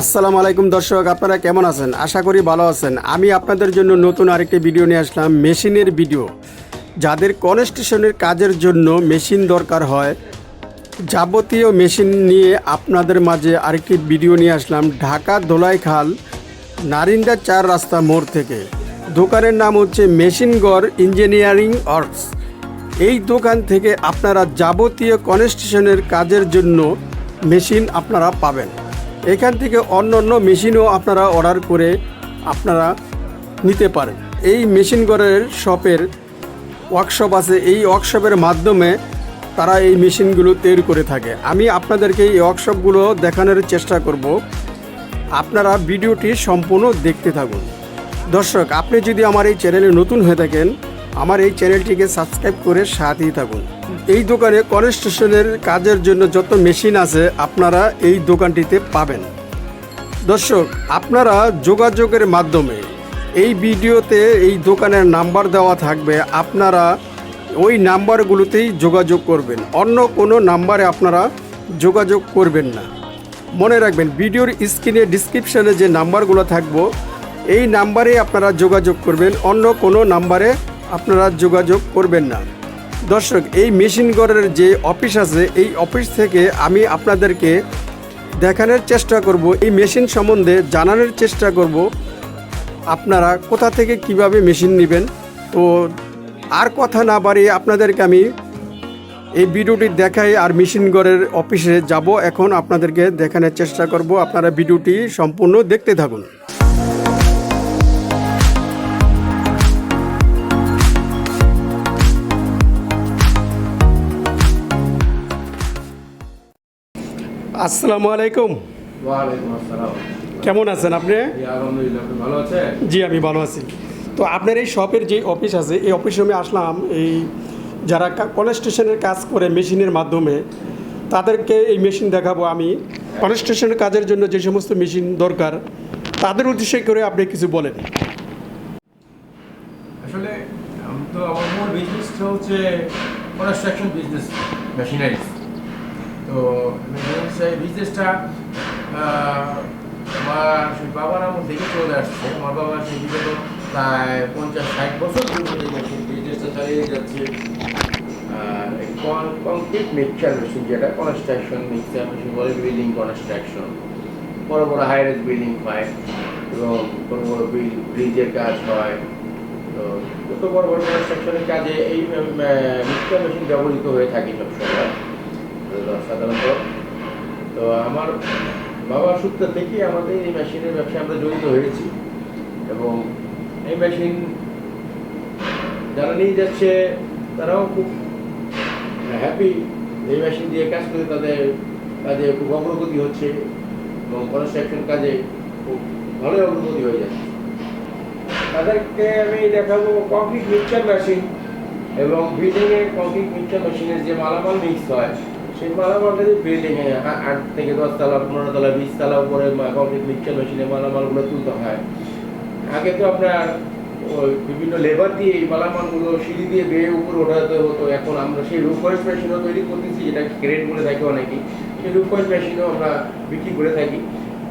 আসসালামু আলাইকুম দর্শক, আপনারা কেমন আছেন? আশা করি ভালো আছেন। আমি আপনাদের জন্য নতুন আরেকটি ভিডিও নিয়ে আসলাম, মেশিনের ভিডিও। যাদের কনস্ট্রাকশনের কাজের জন্য মেশিন দরকার হয়, যাবতীয় মেশিন নিয়ে আপনাদের মাঝে আরেকটি ভিডিও নিয়ে আসলাম, ঢাকা ধোলাইখাল, নারিন্দা চার রাস্তা মোড় থেকে। দোকানের নাম হচ্ছে মেশিনগড় ইঞ্জিনিয়ারিং আর্টস। এই দোকান থেকে আপনারা যাবতীয় কনস্ট্রাকশনের কাজের জন্য মেশিন আপনারা পাবেন। এখান থেকে অন্য অন্য মেশিনও আপনারা অর্ডার করে আপনারা নিতে পারেন। এই মেশিনগড়ের শপের ওয়ার্কশপ আছে। এই ওয়ার্কশপের মাধ্যমে তারা এই মেশিনগুলো তৈরি করে থাকে। আমি আপনাদেরকে এই ওয়ার্কশপগুলো দেখানোর চেষ্টা করব। আপনারা ভিডিওটি সম্পূর্ণ দেখতে থাকুন। দর্শক, আপনি যদি আমার এই চ্যানেলে নতুন হয়ে থাকেন আমার এই চ্যানেলটিকে সাবস্ক্রাইব করে সাথেই থাকুন। এই দোকানে কনস্ট্রাকশনের কাজের জন্য যত মেশিন আছে, আপনারা এই দোকানটিতে পাবেন। দর্শক, আপনারা যোগাযোগের মাধ্যমে এই ভিডিওতে এই দোকানের নাম্বার দেওয়া থাকবে। আপনারা ওই নাম্বারগুলোতেই যোগাযোগ করবেন। অন্য কোনো নাম্বারে আপনারা যোগাযোগ করবেন না। মনে রাখবেন, ভিডিওর স্ক্রিনে ডিসক্রিপশানে যে নাম্বারগুলো থাকব, এই নাম্বারে আপনারা যোগাযোগ করবেন। অন্য কোনো নাম্বারে আপনারা যোগাযোগ করবেন না। দর্শক, এই মেশিনগড়ের যে অফিস আছে, এই অফিস থেকে আমি আপনাদেরকে দেখানোর চেষ্টা করব, এই মেশিন সম্বন্ধে জানানোর চেষ্টা করব, আপনারা কোথা থেকে কীভাবে মেশিন নেবেন। তো আর কথা না বাড়িয়ে আপনাদেরকে আমি এই ভিডিওটি দেখাই আর মেশিনগড়ের অফিসে যাব। এখন আপনাদেরকে দেখানোর চেষ্টা করব, আপনারা ভিডিওটি সম্পূর্ণ দেখতে থাকুন। আসসালামু আলাইকুম। কেমন আছেন আপনি? জি, আমি ভালো আছি। তো আপনার এই শপের যে অফিস আছে এই অফিসে আমি আসলাম এই যারা কনস্ট্রাকশনের কাজ করে মেশিনের মাধ্যমে তাদেরকে এই মেশিন দেখাবো আমি। কনস্ট্রাকশনের কাজের জন্য যে সমস্ত মেশিন দরকার তাদের উদ্দেশ্যে করে আপনি কিছু বলেন। আসলে আমি তো আমার মূল বিজনেসটা হচ্ছে কনস্ট্রাকশন বিজনেস মেশিনারিজ তো বিজনেসটা আমার সেই বাবার আমার দেখে চলে আসছে। আমার বাবা সেই বিগত প্রায় পঞ্চাশ, ষাট বছর ধরে বিজনেসটা চালিয়ে যাচ্ছে। কংক্রিট মিক্সচার মেশিন যেটা কনস্ট্রাকশন মিক্সচার মেশিন বলে বিল্ডিং কনস্ট্রাকশন বড় বড় হাইরেজ বিল্ডিং হয় এবং বড় বড় ব্রিজের কাজ হয়। তো যত বড় বড় কনস্ট্রাকশনের কাজে এই মিক্সচার মেশিন ব্যবহৃত হয়ে থাকে সবসময়। সাধারণত। তো আমার বাবার সূত্র থেকেই আমাদের এই মেশিনের ব্যবসায় আমরা জড়িত হয়েছি এবং এই মেশিন যারা নিয়ে যাচ্ছে, তারাও খুব হ্যাপি এই মেশিন দিয়ে কাজ করে, তাদের কাজে খুব অগ্রগতি হচ্ছে এবং কনস্ট্রাকশন কাজে খুব ভালোই অগ্রগতি হয়ে যাচ্ছে। তাদেরকে আমি দেখাবো কংক্রিট মিক্সচার মেশিন এবং বিল্ডিংয়ে কংক্রিট মিক্সচার মেশিনের যে মালামাল মিক্স হয় সেই মালামালটা যে বিল্ডিংয়ে আট থেকে দশ তলা, পনেরো তলা, বিশ তলা উপরে কংক্রিট মিক্সচার মেশিনে মালামালগুলো তুলতে হয়। আগে তো আপনার ওই বিভিন্ন লেবার দিয়ে এই মালামালগুলো সিঁড়ি দিয়ে বেয়ে উপরে ওঠাতে হতো। এখন আমরা সেই রুপয়েস মেশিনও তৈরি করতেছি, যেটা ক্রেন বলে থাকি অনেকেই। সেই রুপয়েস মেশিনও আমরা বিক্রি করে থাকি।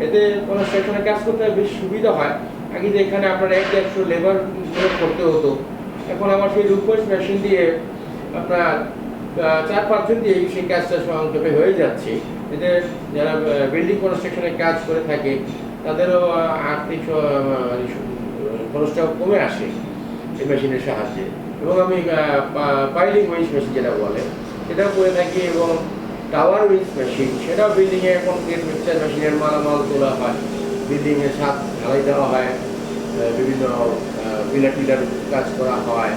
এতে কোনো কাজ করতে বেশ সুবিধা হয়। আগে যে এখানে আপনার এক একশো লেবার করতে হতো। এখন আমার সেই রুপয়েস মেশিন দিয়ে আপনার চার পাঁচজন দিয়ে সেই কাজটা সংক্ষেপে হয়ে যাচ্ছে। এতে যারা বিল্ডিং কনস্ট্রাকশনের কাজ করে থাকে, তাদেরও আর্থিক খরচটাও কমে আসে এই মেশিনের সাহায্যে। এবং আমি পাইলিং উইন্স মেশিন যেটা বলে, সেটাও করে থাকি এবং টাওয়ার উইন্স মেশিন সেটাও বিল্ডিংয়ে কংক্রিট মিক্সচার মেশিনের মালামাল তোলা হয়। বিল্ডিংয়ে ছাদ ঢালাই দেওয়া হয় বিভিন্ন পিলার টিলার কাজ করা হয়।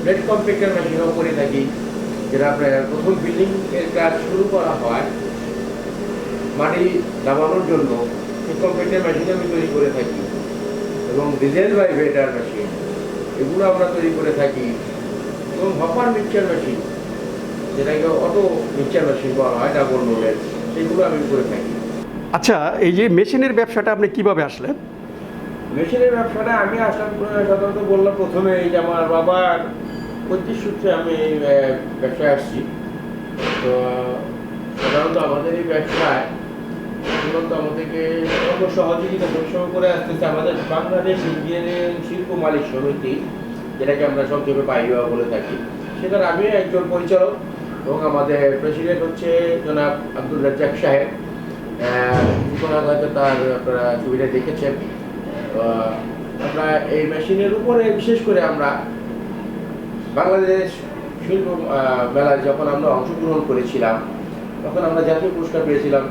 প্লেট কম্পিউটার মেশিনও করে থাকি যেটা আপনার প্রথম বিল্ডিং এর কাজ শুরু করা হয় মাটি দাবানোর জন্য সেই কম্পিউটার মেশিন আমি তৈরি করে থাকি এবং ডিজেল বাই ভেটার মেশিন এগুলো আমরা তৈরি করে থাকি এবং হপার মিক্সচার মেশিন যেটাকে অটো মিক্সচার মেশিন বলা হয় ডাবল লোডের সেগুলো আমি করে থাকি আচ্ছা এই যে মেশিনের ব্যবসাটা আপনি কীভাবে আসলেন? মেশিনের ব্যবসাটা আমি আসলাম সাধারণত বললাম প্রথমে যে আমার বাবার পঁচিশ সূত্রে আমি এই, ব্যবসায় আসছি। তো সাধারণত আমাদের এই ব্যবসায় মূলত আমাদেরকে অন্য সহযোগিতা পরিশ্রম করে আসতেছে আমাদের বাংলাদেশ ইঞ্জিনিয়ারিং শিল্প মালিক সমিতি যেটাকে আমরা সংক্ষেপে পাইবা বলে থাকি। সেখানে আমি একজন পরিচালক এবং আমাদের প্রেসিডেন্ট হচ্ছে জনাব আব্দুল রাজ্জাক সাহেব। হয়তো তার আপনারা ছবিটা দেখেছেন। আমরা এই মেশিনের উপরে বিশেষ করে আমরা বাংলাদেশ শিল্প মেলায় যখন আমরা অংশগ্রহণ করেছিলাম, তখন আমরা জাতীয় পুরস্কার পেয়েছিলাম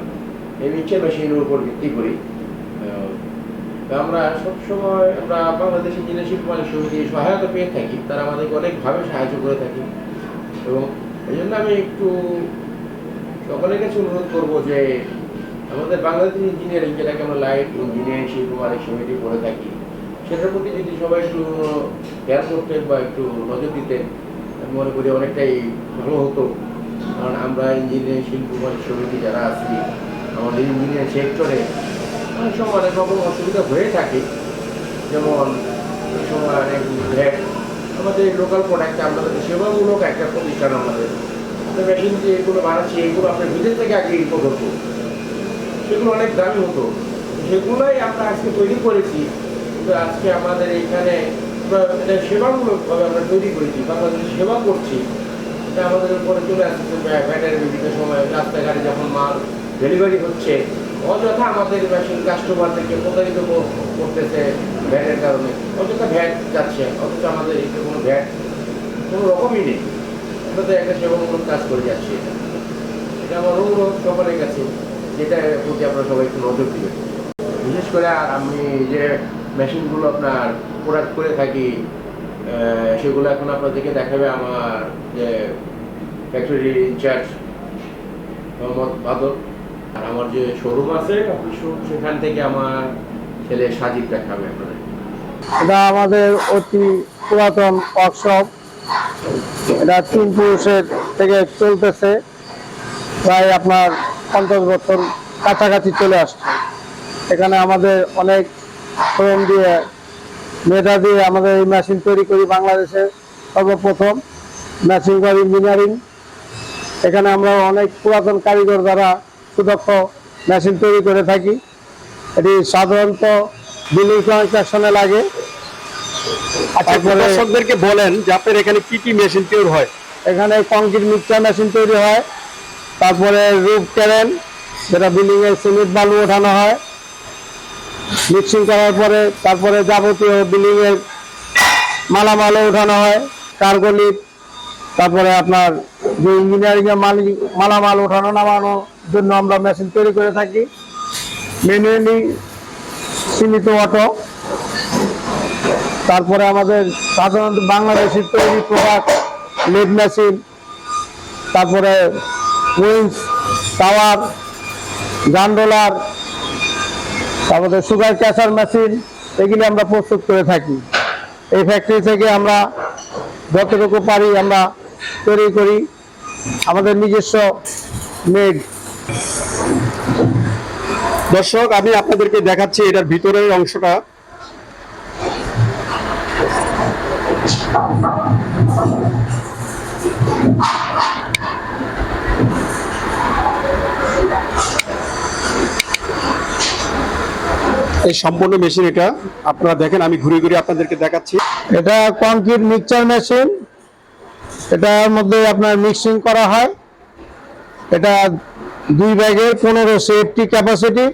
এই মিক্সার মেশিনের উপর ভিত্তি করি আমরা সবসময় আমরা বাংলাদেশ ইঞ্জিনিয়ার শিল্প মালিক সমিতির সহায়তা পেয়ে থাকি, তারা আমাদেরকে অনেকভাবে সাহায্য করে থাকি। এবং এই জন্য আমি একটু সকলের কাছে অনুরোধ করব যে আমাদের বাংলাদেশ ইঞ্জিনিয়ারিং যেটাকে আমরা লাইট ইঞ্জিনিয়ারিং শিল্প মালিক সমিতি করে থাকি। সেটার প্রতি যদি সবাই একটু খেয়াল করতেন বা একটু নজর দিতেন মনে করি অনেকটাই ভালো হতো। কারণ আমরা ইঞ্জিনিয়ারিং, শিল্প মালিক সমিতি যারা আছি, আমাদের ইঞ্জিনিয়ারিং সেক্টরে অনেক সময় অনেক রকম অসুবিধা হয়ে থাকে। যেমন অনেক সময় অনেক ভ্যাট, আমাদের লোকাল প্রোডাক্ট আমাদের সেবামূলক একটা প্রতিষ্ঠান আমাদের। মেশিন যে এগুলো বানাচ্ছি, এগুলো আপনার বিদেশ থেকে আগে ইম্পোর্ট হতো। সেগুলো অনেক দামি হতো। সেগুলোই আমরা আজকে তৈরি করেছি। কিন্তু আজকে আমাদের এখানে সেবামূলকভাবে আমরা তৈরি করেছি বাংলাদেশে সেবা করছি, এটা আমাদের উপরে চলে আসছে ব্যাটারি বিভিন্ন সময় রাস্তাঘাটে যখন মাল ডেলিভারি হচ্ছে, অযথা আমাদের মেশিন কাস্টমারদেরকে প্রতারিত কর- করতেছে ভ্যাটের কারণে। অযথা ভ্যাট যাচ্ছে, অথচ আমাদের এখানে কোনো ভ্যাট কোনো রকমই নেই। আমরা তো একটা সেবামূলক কাজ করে যাচ্ছি এটা। এটা আমার অনুরোধ সকলের কাছে। যেটা প্রতি আপনারা সবাই একটু নজর দিবেন। বিশেষ করে আর আমি যে মেশিনগুলো আপনার প্রোডাক্ট করে থাকি সেগুলো এখন আপনাদেরকে দেখাবে আমার যে ফ্যাক্টরি ইনচার্জ মোহাম্মদ বাদল। আর আমার যে শোরুম আছে সেখান থেকে আমার ছেলে সাজিদ দেখাবে আপনাদের এটা আমাদের অতি পুরাতন ওয়ার্কশপ এটা তিন পুরুষের থেকে চলতেছে। প্রায় আপনার পঞ্চাশ বছর কাছাকাছি চলে আসছে। এখানে আমাদের অনেক শ্রম দিয়ে মেধা দিয়ে আমাদের এই মেশিন তৈরি করি বাংলাদেশে। সর্বপ্রথম মেশিন ফর ইঞ্জিনিয়ারিং এখানে আমরা অনেক পুরাতন কারিগর দ্বারা সুদক্ষ মেশিন তৈরি করে থাকি। এটি সাধারণত বিল্ডিং কনস্ট্রাকশনে লাগে। আচ্ছা দর্শকদেরকে বলেন যে আপনার এখানে কি কি মেশিন তৈরি হয়? এখানে কংক্রিট মিক্সচার মেশিন তৈরি হয়। তারপরে ক্যারেন যেটা বিল্ডিং এর সিমেন্ট বালু ওঠানো হয়। মিক্সিং করার পরে তারপরে যাবতীয় বিল্ডিং এর মালামালও ওঠানো হয়, কার্গো কার্গোলিপ তারপরে আপনার যে ইঞ্জিনিয়ারিং এর মালামাল ওঠানো নামানোর জন্য আমরা মেশিন তৈরি করে থাকি। ম্যানুয়ালি সীমিত অটো। তারপরে আমাদের সাধারণত বাংলাদেশের তৈরি প্রোডাক্ট, লেড মেশিন, তারপরে উইন্স টাওয়ার গান্ডোলার তারপরে সুগার ক্যাচার মেশিন এগুলি আমরা প্রস্তুত করে থাকি। এই ফ্যাক্টরি থেকে আমরা যতটুকু পারি আমরা তৈরি করি। আমাদের নিজস্ব মেড দর্শক, আমি আপনাদেরকে দেখাচ্ছি এটার ভিতরের অংশটা। এই সম্পূর্ণ মেশিন এটা। আপনারা দেখেন আমি ঘুরে ঘুরে আপনাদেরকে দেখাচ্ছি। এটা কংক্রিট মিক্সচার মেশিন এটার মধ্যে আপনার মিক্সিং করা হয়। এটা দুই ব্যাগের পনেরো সেফটি ক্যাপাসিটি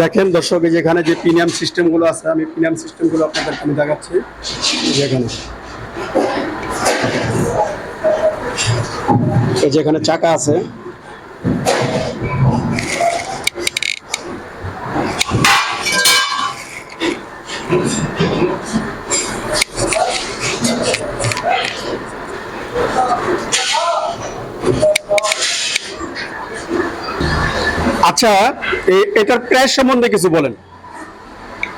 দেখেন দর্শক যেখানে যে প্রিমিয়াম সিস্টেমগুলো আছে আমি প্রিমিয়াম সিস্টেমগুলো আপনাদেরকে আমি দেখাচ্ছি। যেখানে এই যেখানে চাকা আছে। আচ্ছা এটার প্রাইস সম্বন্ধে কিছু বলেন।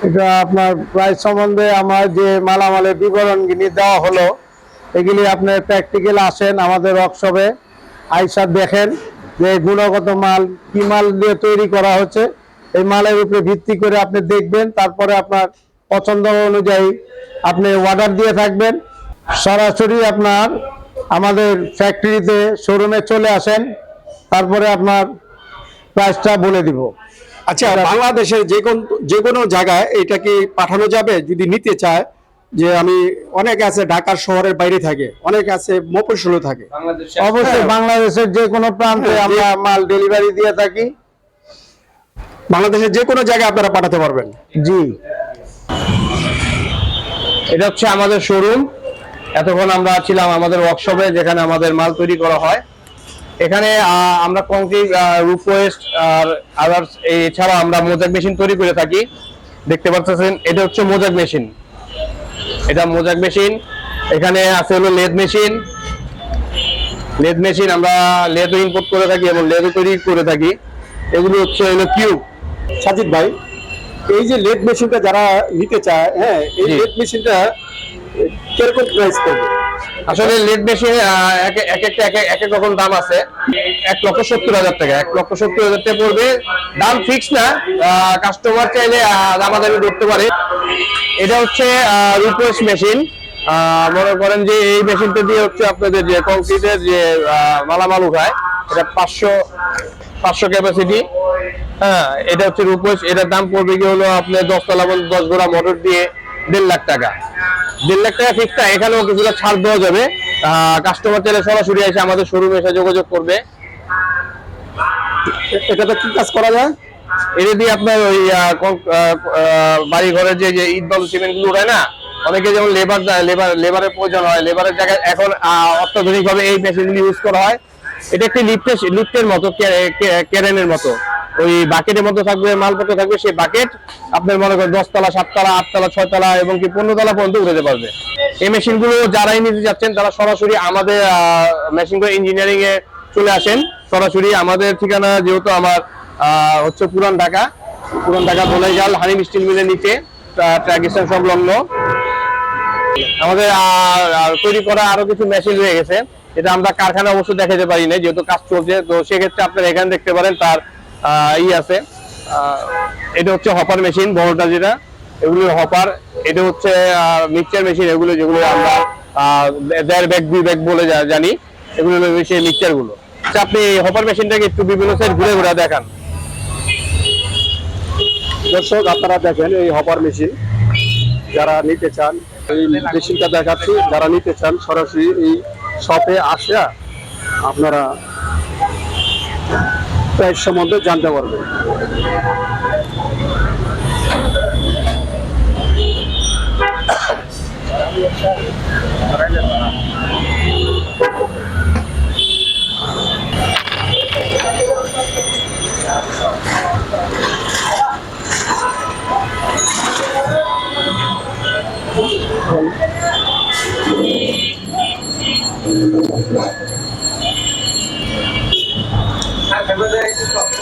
এটা আপনার প্রাইস সম্বন্ধে আমার যে মালামালের বিবরণগুলি দেওয়া হলো, এগুলি আপনার প্র্যাকটিক্যাল আসেন আমাদের ওয়ার্কশপে আইসা দেখেন যে গুণগত মাল, কি মাল দিয়ে তৈরি করা হচ্ছে। এই মালের উপরে ভিত্তি করে আপনি দেখবেন, তারপরে আপনার পছন্দ অনুযায়ী আপনি অর্ডার দিয়ে থাকবেন। সরাসরি আপনার আমাদের ফ্যাক্টরিতে শোরুমে চলে আসেন, তারপরে আপনার প্রাইসটা বলে দিব। আচ্ছা বাংলাদেশের যে কোন যে কোনো জায়গায় এটা কি পাঠানো যাবে? যদি নিতে চায় যে আমি অনেক আছে ঢাকা শহরের বাইরে থাকে অনেক আছে মফস্বলে থাকে। অবশ্যই হ্যাঁ। বাংলাদেশের যে কোনো প্রান্তে হ্যাঁ, আমরা মাল ডেলিভারি দিয়ে থাকি। বাংলাদেশের যে কোনো জায়গায় আপনারা পাঠাতে পারবেন। জি। এটা হচ্ছে আমাদের শোরুম এতক্ষণ আমরা ছিলাম আমাদের ওয়ার্কশপে যেখানে আমাদের মাল তৈরি করা হয়। এখানে আমরা কংক্রিট রুপ ওয়েস্ট আর আদার্স এছাড়া আমরা মোজাক মেশিন তৈরি করে থাকি। দেখতে পাচ্ছেন এটা হচ্ছে মোজাক মেশিন এটা মোজাক মেশিন এখানে আছে হলো লেদ মেশিন লেদ মেশিন আমরা লেদও ইম্পোর্ট করে থাকি এবং লেদও তৈরি করে থাকি। এগুলো হচ্ছে হলো কিউব সাজিদ ভাই এই যে লেদ মেশিনটা যারা নিতে চায় হ্যাঁ এই। লেদ মেশিনটা কীরকম প্রাইস পড়বে? আসলে লেড মেশিন এক এক একটা এক এক- রকম দাম আছে। এক লক্ষ সত্তর হাজার টাকা, এক লক্ষ সত্তর হাজার টাকা পড়বে। দাম ফিক্স না কাস্টমার চাইলে দামাদামি করতে পারে। এটা হচ্ছে রিকোয়েস্ট মেশিন মনে করেন যে এই মেশিনটা দিয়ে হচ্ছে আপনাদের যে কংক্রিটের যে মালামাল উঠায়, এটা পাঁচশো পাঁচশো ক্যাপাসিটি হ্যাঁ এটা হচ্ছে রূপোস এটার দাম পড়বে কি হলো আপনার দশতলা পর্যন্ত দশ গোড়া মোটর দিয়ে দেড় লাখ টাকা। দেড় লাখ টাকা ফিক্সটা এখানেও কিছুটা ছাড় দেওয়া যাবে। কাস্টমার চাইলে সরাসরি এসে আমাদের শোরুমে এসে যোগাযোগ করবে। এটাতে কি কাজ করা যায়? এটা দিয়ে আপনার ওই বাড়ি ঘরের যে ইট বালু সিমেন্টগুলো উঠায় না অনেকে যেমন লেবার লেবার লেবারের প্রয়োজন হয় লেবারের জায়গায় এখন অত্যাধুনিক ভাবে এই মেশিনগুলি ইউজ করা হয়। এটা একটি লিফটের লিফটের মতো ক্যারেনের মতো। ওই বাকেটের মধ্যে থাকবে, মালপত্র থাকবে, সেই বাকেট আপনার মনে করেন দশতলা, সাততলা, আটতলা, ছয়তলা এবং কি পনেরো তলা পর্যন্ত উঠাতে পারবে। এই মেশিনগুলো যারাই নিতে যাচ্ছেন, তারা সরাসরি আমাদের মেশিনগুলো ইঞ্জিনিয়ারিং এ চলে আসেন। সরাসরি আমাদের ঠিকানা যেহেতু আমার হচ্ছে পুরান ঢাকা। পুরান ঢাকা দোলাইজাল হানিম স্টিল মিলের নিচে স্ট্যান্ড সংলগ্ন। আমাদের তৈরি করা আরও কিছু মেশিন রয়ে গেছে। এটা আমরা কারখানা অবশ্য দেখাতে পারি না যেহেতু কাজ চলছে। তো সেক্ষেত্রে আপনারা এখানে দেখতে পারেন তার ই আছে। এটা হচ্ছে হপার মেশিন বড়টা যেটা। এগুলো হপার এটা হচ্ছে মিক্সচার মেশিন এগুলো যেগুলো আমরা দেড় ব্যাগ দুই ব্যাগ বলে জানি এগুলো সেই মিক্সচারগুলো। আচ্ছা, আপনি হপার মেশিনটাকে একটু বিভিন্ন সাইড ঘুরে ঘুরে দেখান। দর্শক আপনারা দেখেন এই হপার মেশিন যারা নিতে চান এই মেশিনটা দেখাচ্ছি যারা নিতে চান সরাসরি এই শপে আসা আপনারা প্রাইস সম্বন্ধে জানতে পারবেন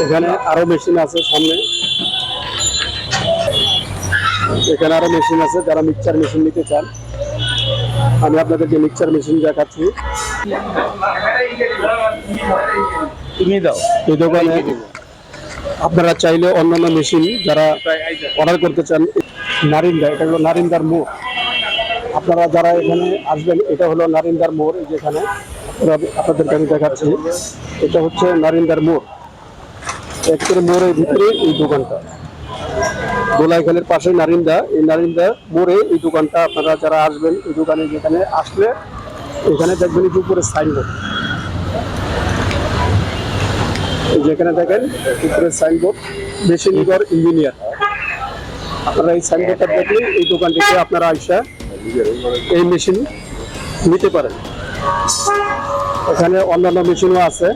এখানে আরও মেশিন আছে সামনে। এখানে আরও মেশিন আছে যারা মিক্সচার মেশিন নিতে চান। আমি আপনাদেরকে মিক্সচার মেশিন দেখাচ্ছি। তুমি দাও। এই দোকানে আপনারা চাইলে অন্যান্য মেশিন যারা অর্ডার করতে চান নারিন্দা এটা হলো নারিন্দার মোড়। আপনারা যারা এখানে আসবেন এটা হলো নারিন্দার মোড় যেখানে। আপনাদেরকে আমি দেখাচ্ছি। এটা হচ্ছে নারিন্দার মোড়। একের মোড়ের ভিতরে এই দোকানটা। দোলাইখালের পাশে নারিন্দা। এই নারিন্দা মোড়ে এই দোকানটা, আপনারা যারা আসবেন এই দোকানে যেখানে আসলে এখানে দেখবেন যে উপরে সাইনবোর্ড যেখানে দেখেন, উপরে সাইনবোর্ড মেশিনিগর ইঞ্জিনিয়ার আপনারা এই সাইনবোর্ডটা দেখলে এই দোকান থেকে আপনারা আইসা এই মেশিন নিতে পারেন। এখানে অন্যান্য মেশিনও আছে।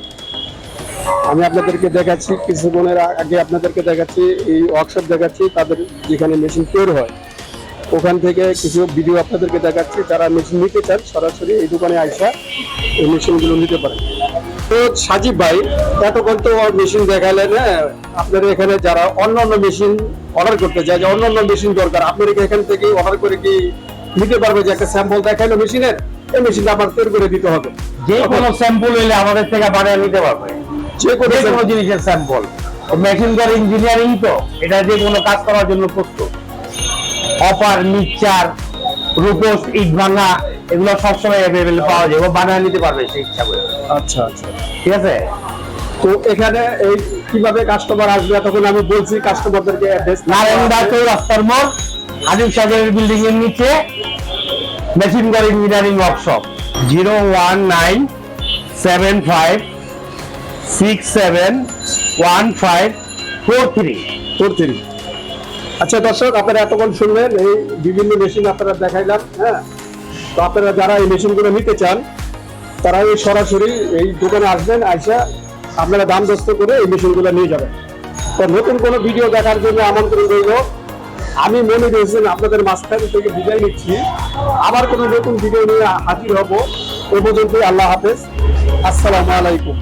আমি আপনাদেরকে দেখাচ্ছি, কিছু কিছুক্ষণের আগে আপনাদেরকে দেখাচ্ছি, এই ওয়ার্কশপ দেখাচ্ছি, তাদের যেখানে মেশিন তৈরি হয়। ওখান থেকে কিছু ভিডিও আপনাদেরকে দেখাচ্ছি, যারা মেশিন নিতে চান, সরাসরি এই দোকানে আইসা এই মেশিনগুলো নিতে পারেন। তো সাজিব ভাই, এতক্ষণ তো মেশিন দেখালেন হ্যাঁ? আপনারা এখানে যারা অন্য অন্য মেশিন অর্ডার করতে চায়, যে অন্য অন্য মেশিন দরকার, আপনারা কি এখান থেকে অর্ডার করে কি নিতে পারবে? যে একটা স্যাম্পল দেখাইলো মেশিনের এই মেশিনটা আমার তৈরি করে দিতে হবে। যে কোনো স্যাম্পল হইলে আমাদের থেকে বানিয়ে নিতে পারবে। যে কোনো জিনিসের স্যাম্পল মেশিন কর ইঞ্জিনিয়ারিং তো এটা যে কোনো কাজ করার জন্য প্রস্তুত। অপার মিক্সচার রূপোস ইট ভাঙা এগুলো সবসময় অ্যাভেলেবেল পাওয়া যায়। বানিয়ে নিতে পারবে সেই ইচ্ছা করে। আচ্ছা আচ্ছা। ঠিক আছে? তো এখানে এই কীভাবে কাস্টমার আসবে তখন আমি বলছি কাস্টমারদেরকে অ্যাড্রেস নারায়ণদা রাস্তার মোড় হাবিব সাহেবের বিল্ডিং এর নিচে। মেশিন গড় engineering workshop zero one nine seven five six seven one five four three four three আচ্ছা দর্শক, আপনারা এতক্ষণ শুনলেন, এই বিভিন্ন মেশিন আপনারা দেখাইলাম হ্যাঁ? তো আপনারা যারা এই মেশিনগুলো নিতে চান তারা এই সরাসরি এই দোকানে আসবেন, আইসা আপনারা দাম দস্ত করে এই মেশিনগুলো নিয়ে যাবেন। তো নতুন কোনো ভিডিও দেখার জন্য আমন্ত্রণ রইল। আমি মনে করেছেন আপনাদের মাঝখান থেকে বিদায় নিচ্ছি। আবার কোনো নতুন ভিডিও নিয়ে হাজির হব। এ পর্যন্তই আল্লাহ হাফেজ। আসসালামু আলাইকুম।